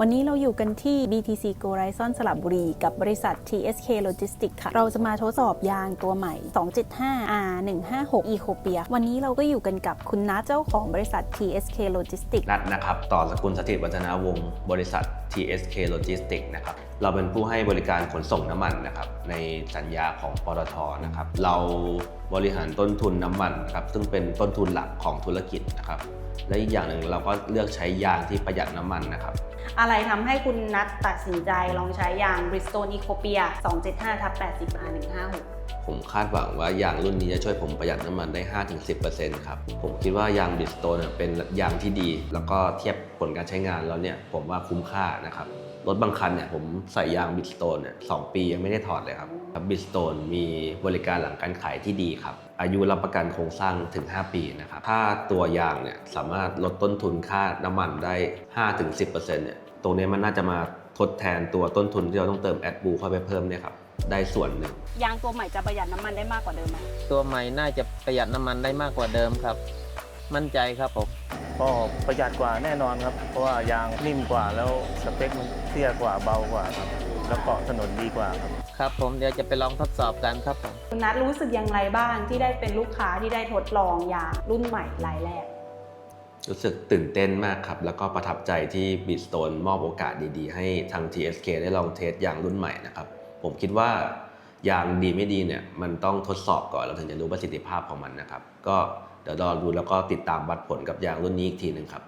วันนี้เราอยู่กันที่ BTC Go Horizon สระบุรี กับบริษัท TSK Logistics ค่ะ เราจะมาทดสอบยางตัวใหม่ 275 R 156 Ecopia วันนี้เราก็อยู่กันกับคุณนัทเจ้าของบริษัท TSK Logistics นัดนะครับ ต่อสกุลสถิตวัฒนาวงศ์บริษัท TSK Logistics นะครับ เราเป็นผู้ให้บริการขนส่งน้ำมันนะครับ ในสัญญาของปตทนะครับ เราบริหารต้นทุนน้ำมันครับ ซึ่งเป็นต้นทุนหลักของธุรกิจนะครับ และอีกอย่างหนึ่งเราก็เลือกใช้ยางที่ประหยัดน้ำมันนะครับ อะไรทำให้คุณนัทตัดสินใจลองใช้ยาง Bridgestone Ecopia 275ทับ80 R 156ผมคาดหวังว่ายางรุ่นนี้จะช่วยผมประหยัดน้ำมันได้ 5-10%ครับ ผมคิดว่ายางบิสโตนเป็นยางที่ดี แล้วก็เทียบผลการใช้งานแล้วเนี่ยผมว่าคุ้มค่านะครับรถบางคันเนี่ยผมใส่ยางบิสโตนเนี่ยสองปียังไม่ได้ถอดเลยครับบิสโตนมีบริการหลังการขายที่ดีครับอายุรับประกันโครงสร้างถึง 5 ปีนะครับ ถ้าตัวยางเนี่ยสามารถลดต้นทุนค่าน้ำมันได้ 5-10%เนี่ย ตรงนี้มันน่าจะมาทดแทนตัวต้นทุนที่เราต้องเติมแอดบูเข้าไปเพิ่มเนี่ยครับได้ส่วนหนึ่ง ยางตัวใหม่จะประหยัดน้ำมันได้มากกว่าเดิมไหมตัวใหม่น่าจะประหยัดน้ำมันได้มากกว่าเดิมครับ มั่นใจครับผมก็ประหยัดกว่าแน่นอนครับ เพราะว่ายางนิ่มกว่าแล้วสเปคมันเตี้ยกว่าเบากว่าครับแล้วเกาะถนนดีกว่าครับครับผมเดี๋ยวจะไปลองทดสอบกันครับผมคุณนัทรู้สึกอย่างไรบ้างที่ได้เป็นลูกค้าที่ได้ทดลองยางรุ่นใหม่รายแรก รู้สึกตื่นเต้นมากครับ แล้วก็ประทับใจที่บิสโตนมอบโอกาสดีๆ ให้ทาง TSK ได้ลองเทสยางรุ่นใหม่นะครับ ผมคิดว่ายางดีไม่ดีเนี่ยมันต้องทดสอบก่อนเราถึงจะรู้ประสิทธิภาพของมันนะครับ ก็ เดี๋ยวรอดูแล้วก็ติดตามวัดผลกับยางรุ่นนี้อีกทีหนึ่งครับ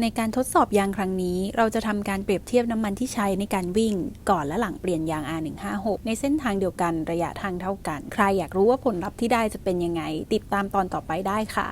ในการทดสอบยางครั้งนี้ เราจะทำการเปรียบเทียบน้ำมันที่ใช้ในการวิ่ง ก่อนและหลังเปลี่ยนยาง R156 ในเส้นทางเดียวกันระยะทางเท่ากัน ใครอยากรู้ว่าผลลัพธ์ที่ได้จะเป็นยังไง ติดตามตอนต่อไปได้ค่ะ